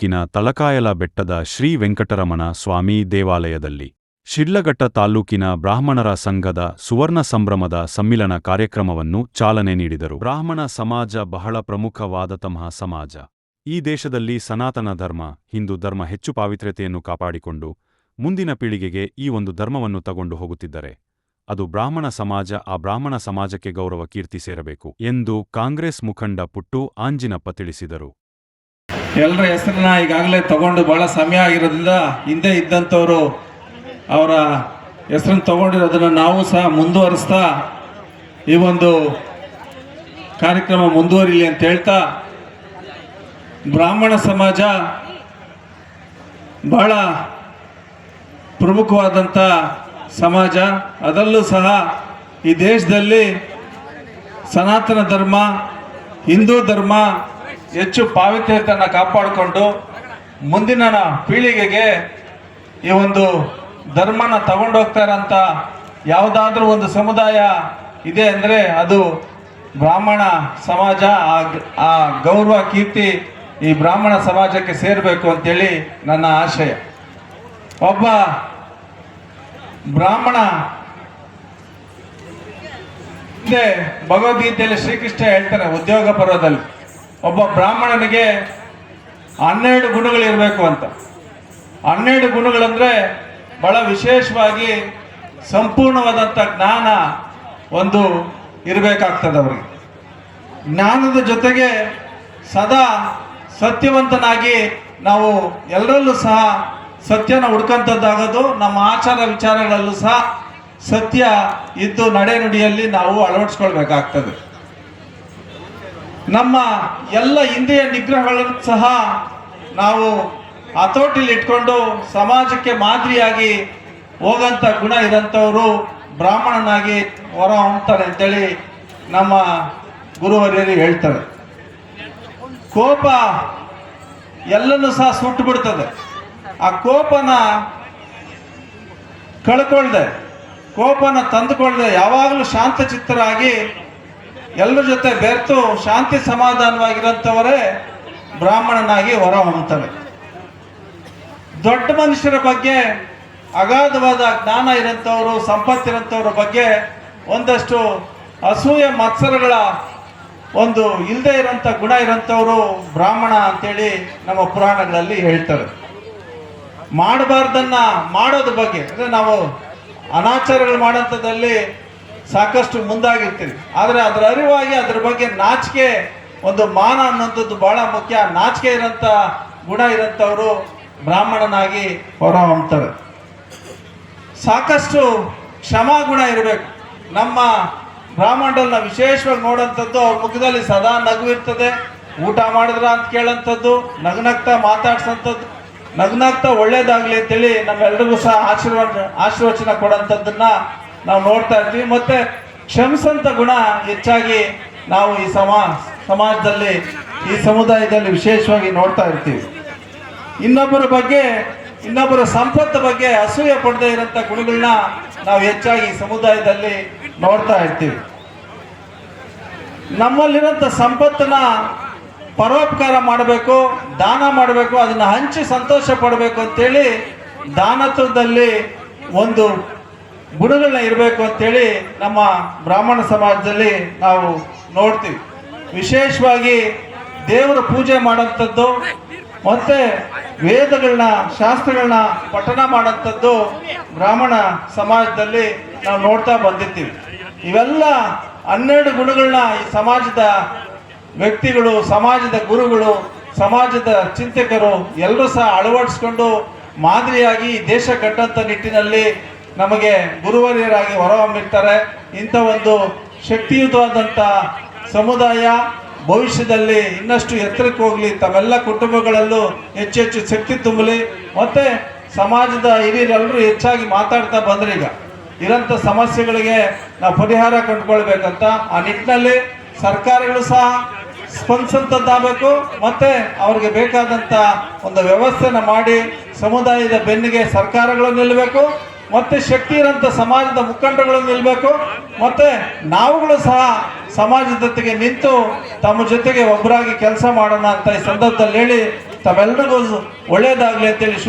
ತಾಲೂಕಿನ ತಲಕಾಯಲ ಬೆಟ್ಟದ ಶ್ರೀ ವೆಂಕಟರಮಣ ಸ್ವಾಮಿ ದೇವಾಲಯದಲ್ಲಿ ಶಿಡ್ಲಘಟ್ಟ ತಾಲೂಕಿನ ಬ್ರಾಹ್ಮಣರ ಸಂಘದ ಸುವರ್ಣ ಸಂಭ್ರಮದ ಸಮ್ಮಿಲನ ಕಾರ್ಯಕ್ರಮವನ್ನು ಚಾಲನೆ ನೀಡಿದರು. ಬ್ರಾಹ್ಮಣ ಸಮಾಜ ಬಹಳ ಪ್ರಮುಖವಾದ ತಮಹ ಸಮಾಜ. ಈ ದೇಶದಲ್ಲಿ ಸನಾತನ ಧರ್ಮ, ಹಿಂದೂ ಧರ್ಮ ಹೆಚ್ಚು ಪಾವಿತ್ರ್ಯತೆಯನ್ನು ಕಾಪಾಡಿಕೊಂಡು ಮುಂದಿನ ಪೀಳಿಗೆಗೆ ಈ ಒಂದು ಧರ್ಮವನ್ನು ತಗೊಂಡು ಹೋಗುತ್ತಿದ್ದರೆ ಅದು ಬ್ರಾಹ್ಮಣ ಸಮಾಜ, ಆ ಬ್ರಾಹ್ಮಣ ಸಮಾಜಕ್ಕೆ ಗೌರವ ಕೀರ್ತಿ ಸೇರಬೇಕು ಎಂದು ಕಾಂಗ್ರೆಸ್ ಮುಖಂಡ ಪುಟ್ಟು ಆಂಜಿನಪ್ಪ ತಿಳಿಸಿದರು. ಎಲ್ಲರ ಹೆಸರನ್ನ ಈಗಾಗಲೇ ತಗೊಂಡು ಬಹಳ ಸಮಯ ಆಗಿರೋದ್ರಿಂದ ಹಿಂದೆ ಇದ್ದಂಥವರು ಅವರ ಹೆಸರನ್ನು ತಗೊಂಡಿರೋದನ್ನು ನಾವು ಸಹ ಮುಂದುವರಿಸ್ತಾ ಈ ಒಂದು ಕಾರ್ಯಕ್ರಮ ಮುಂದುವರಿಲಿ ಅಂತ ಹೇಳ್ತಾ ಬ್ರಾಹ್ಮಣ ಸಮಾಜ ಬಹಳ ಪ್ರಮುಖವಾದಂಥ ಸಮಾಜ. ಅದರಲ್ಲೂ ಸಹ ಈ ದೇಶದಲ್ಲಿ ಸನಾತನ ಧರ್ಮ, ಹಿಂದೂ ಧರ್ಮ ಹೆಚ್ಚು ಪಾವಿತ್ರ್ಯತೆಯನ್ನು ಕಾಪಾಡಿಕೊಂಡು ಮುಂದಿನ ಪೀಳಿಗೆಗೆ ಈ ಒಂದು ಧರ್ಮನ ತಗೊಂಡೋಗ್ತಾರಂತ ಯಾವುದಾದ್ರೂ ಒಂದು ಸಮುದಾಯ ಇದೆ ಅಂದರೆ ಅದು ಬ್ರಾಹ್ಮಣ ಸಮಾಜ, ಆ ಗೌರವ, ಕೀರ್ತಿ ಈ ಬ್ರಾಹ್ಮಣ ಸಮಾಜಕ್ಕೆ ಸೇರಬೇಕು ಅಂತೇಳಿ ನನ್ನ ಆಶಯ. ಒಬ್ಬ ಬ್ರಾಹ್ಮಣ ಹಿಂದೆ ಭಗವದ್ಗೀತೆಯಲ್ಲಿ ಶ್ರೀಕೃಷ್ಣ ಹೇಳ್ತಾರೆ ಉದ್ಯೋಗ ಪರ್ವದಲ್ಲಿ. ಒಬ್ಬ ಬ್ರಾಹ್ಮಣನಿಗೆ ಹನ್ನೆರಡು ಗುಣಗಳಿರಬೇಕು ಅಂತ. ಹನ್ನೆರಡು ಗುಣಗಳಂದ್ರೆ ಬಹಳ ವಿಶೇಷವಾಗಿ ಸಂಪೂರ್ಣವಾದಂಥ ಜ್ಞಾನ ಒಂದು ಇರಬೇಕಾಗ್ತದೆ ಅವರಿಗೆ. ಜ್ಞಾನದ ಜೊತೆಗೆ ಸದಾ ಸತ್ಯವಂತನಾಗಿ ನಾವು ಎಲ್ಲರಲ್ಲೂ ಸಹ ಸತ್ಯನ ಹುಡ್ಕಂಥದ್ದಾಗೋದು ನಮ್ಮ ಆಚಾರ ವಿಚಾರಗಳಲ್ಲೂ ಸಹ ಸತ್ಯ ಇದ್ದು ನಡೆನುಡಿಯಲ್ಲಿ ನಾವು ಅಳವಡಿಸ್ಕೊಳ್ಬೇಕಾಗ್ತದೆ. ನಮ್ಮ ಎಲ್ಲ ಇಂದ್ರಿಯ ನಿಗ್ರಹಗಳನ್ನು ಸಹ ನಾವು ಹತೋಟಿಲಿ ಇಟ್ಕೊಂಡು ಸಮಾಜಕ್ಕೆ ಮಾದರಿಯಾಗಿ ಹೋಗಂತ ಗುಣ ಇರೋಂಥವರು ಬ್ರಾಹ್ಮಣನಾಗಿ ಹೊರ ಹೊಮ್ತಾರೆ ಅಂತೇಳಿ ನಮ್ಮ ಗುರುವರ್ಯರು ಹೇಳ್ತಾರೆ. ಕೋಪ ಎಲ್ಲನೂ ಸಹ ಸುಟ್ಟು ಬಿಡ್ತದೆ. ಆ ಕೋಪನ ಕಳ್ಕೊಳ್ದೆ, ಕೋಪನ ತಂದುಕೊಳ್ದೆ ಯಾವಾಗಲೂ ಶಾಂತಚಿತ್ತರಾಗಿ ಎಲ್ಲರ ಜೊತೆ ಬೆರೆತು ಶಾಂತಿ ಸಮಾಧಾನವಾಗಿರೋಂಥವರೇ ಬ್ರಾಹ್ಮಣನಾಗಿ ಹೊರ ಹೊಮ್ತವೆ ದೊಡ್ಡ ಮನುಷ್ಯರ ಬಗ್ಗೆ, ಅಗಾಧವಾದ ಜ್ಞಾನ ಇರೋಂಥವ್ರು, ಸಂಪತ್ತಿರೋಂಥವ್ರ ಬಗ್ಗೆ ಒಂದಷ್ಟು ಅಸೂಯ ಮತ್ಸರಗಳ ಒಂದು ಇಲ್ಲದೆ ಇರೋಂಥ ಗುಣ ಇರೋಂಥವ್ರು ಬ್ರಾಹ್ಮಣ ಅಂತೇಳಿ ನಮ್ಮ ಪುರಾಣಗಳಲ್ಲಿ ಹೇಳ್ತಾರೆ ಮಾಡಬಾರ್ದನ್ನ ಮಾಡೋದ್ರ ಬಗ್ಗೆ, ಅಂದರೆ ನಾವು ಅನಾಚಾರಗಳು ಮಾಡೋಂಥದ್ದಲ್ಲಿ ಸಾಕಷ್ಟು ಮುಂದಾಗಿರ್ತೀರಿ ಆದರೆ ಅದರ ಅರಿವಾಗಿ ಅದ್ರ ಬಗ್ಗೆ ನಾಚಿಕೆ, ಒಂದು ಮಾನ ಅನ್ನೋಂಥದ್ದು ಬಹಳ ಮುಖ್ಯ. ನಾಚಿಕೆ ಇರೋಂಥ ಗುಣ ಇರೋಂಥವರು ಬ್ರಾಹ್ಮಣನಾಗಿ ಹೊರ ಸಾಕಷ್ಟು ಸಾಕಷ್ಟು ಕ್ಷಮಾಗುಣ ಇರಬೇಕು. ನಮ್ಮ ಬ್ರಾಹ್ಮಣರನ್ನ ವಿಶೇಷವಾಗಿ ನೋಡೋಂಥದ್ದು ಅವ್ರ ಮುಖದಲ್ಲಿ ಸದಾ ನಗು ಇರ್ತದೆ. ಊಟ ಮಾಡಿದ್ರ ಅಂತ ಕೇಳೋಂಥದ್ದು, ನಗ್ನಗ್ತಾ ಮಾತಾಡ್ಸೋಂಥದ್ದು, ನಗ್ನಗ್ತಾ ಒಳ್ಳೇದಾಗಲಿ ಅಂತೇಳಿ ನಮ್ಮೆಲ್ರಿಗೂ ಸಹ ಆಶೀರ್ವಾದ, ಆಶೀರ್ವಚನ ಕೊಡೋಂಥದ್ದನ್ನ ನಾವು ನೋಡ್ತಾ ಇರ್ತೀವಿ ಮತ್ತೆ ಕ್ಷಮಿಸಂತ ಗುಣ ಹೆಚ್ಚಾಗಿ ನಾವು ಈ ಸಮಾ, ಸಮಾಜದಲ್ಲಿ, ಈ ಸಮುದಾಯದಲ್ಲಿ ವಿಶೇಷವಾಗಿ ನೋಡ್ತಾ ಇರ್ತೀವಿ. ಇನ್ನೊಬ್ಬರ ಬಗ್ಗೆ, ಇನ್ನೊಬ್ಬರ ಸಂಪತ್ತು ಬಗ್ಗೆ ಅಸೂಯೆ ಪಡದೇ ಇರೋಂಥ ಗುಣಗಳನ್ನ ನಾವು ಹೆಚ್ಚಾಗಿ ಈ ಸಮುದಾಯದಲ್ಲಿ ನೋಡ್ತಾ ಇರ್ತೀವಿ. ನಮ್ಮಲ್ಲಿರೋಂಥ ಸಂಪತ್ತನ್ನ ಪರೋಪಕಾರ ಮಾಡಬೇಕು, ದಾನ ಮಾಡಬೇಕು, ಅದನ್ನ ಹಂಚಿ ಸಂತೋಷ ಪಡಬೇಕು ಅಂತೇಳಿ ದಾನತ್ವದಲ್ಲಿ ಒಂದು ಗುಣಗಳನ್ನ ಇರಬೇಕು ಅಂತೇಳಿ ನಮ್ಮ ಬ್ರಾಹ್ಮಣ ಸಮಾಜದಲ್ಲಿ ನಾವು ನೋಡ್ತೀವಿ. ವಿಶೇಷವಾಗಿ ದೇವರ ಪೂಜೆ ಮಾಡೋಂಥದ್ದು ಮತ್ತೆ ವೇದಗಳನ್ನ, ಶಾಸ್ತ್ರಗಳನ್ನ ಪಠನ ಮಾಡೋಂಥದ್ದು ಬ್ರಾಹ್ಮಣ ಸಮಾಜದಲ್ಲಿ ನಾವು ನೋಡ್ತಾ ಬಂದಿರ್ತೀವಿ. ಇವೆಲ್ಲ ಹನ್ನೆರಡು ಗುಣಗಳನ್ನ ಈ ಸಮಾಜದ ವ್ಯಕ್ತಿಗಳು, ಸಮಾಜದ ಗುರುಗಳು, ಸಮಾಜದ ಚಿಂತಕರು ಎಲ್ಲರೂ ಸಹ ಅಳವಡಿಸ್ಕೊಂಡು ಮಾದರಿಯಾಗಿ ದೇಶ ಕಟ್ಟಂತ ನಿಟ್ಟಿನಲ್ಲಿ ನಮಗೆ ಗುರುವರಿಯರಾಗಿ ಹೊರಹೊಮ್ಮಿರ್ತಾರೆ. ಇಂಥ ಒಂದು ಶಕ್ತಿಯುತವಾದಂಥ ಸಮುದಾಯ ಭವಿಷ್ಯದಲ್ಲಿ ಇನ್ನಷ್ಟು ಎತ್ತರಕ್ಕೆ ಹೋಗಲಿ. ತಮ್ಮೆಲ್ಲ ಕುಟುಂಬಗಳಲ್ಲೂ ಹೆಚ್ಚು ಹೆಚ್ಚು ಶಕ್ತಿ ತುಂಬಲಿ. ಮತ್ತು ಸಮಾಜದ ಹಿರಿಯರೆಲ್ಲರೂ ಹೆಚ್ಚಾಗಿ ಮಾತಾಡ್ತಾ ಬಂದ್ರೆ ಈಗ. ಇರೋಂಥ ಸಮಸ್ಯೆಗಳಿಗೆ ನಾವು ಪರಿಹಾರ ಕಂಡುಕೊಳ್ಬೇಕಂತ ಆ ನಿಟ್ಟಿನಲ್ಲಿ ಸರ್ಕಾರಗಳು ಸಹ ಸ್ಪಂದಿಸಂತದ್ದಾಗಬೇಕು ಮತ್ತು ಅವ್ರಿಗೆ ಬೇಕಾದಂಥ ಒಂದು ವ್ಯವಸ್ಥೆನ ಮಾಡಿ ಸಮುದಾಯದ ಬೆನ್ನಿಗೆ ಸರ್ಕಾರಗಳು ನಿಲ್ಲಬೇಕು. ಮತ್ತೆ ಶಕ್ತಿ ಇರೋಂಥ ಸಮಾಜದ ಮುಖಂಡಗಳು ನಿಲ್ಲಬೇಕು ಮತ್ತೆ ನಾವುಗಳು ಸಹ ಸಮಾಜದ ಜೊತೆಗೆ ನಿಂತು ತಮ್ಮ ಜೊತೆಗೆ ಒಬ್ಬರಾಗಿ ಕೆಲಸ ಮಾಡೋಣ ಅಂತ ಈ ಸಂದರ್ಭದಲ್ಲಿ ಹೇಳಿ ತಮ್ಮೆಲ್ಲರಿಗೂ ಒಳ್ಳೇದಾಗ್ಲಿ ಅಂತೇಳಿ ಶುಭ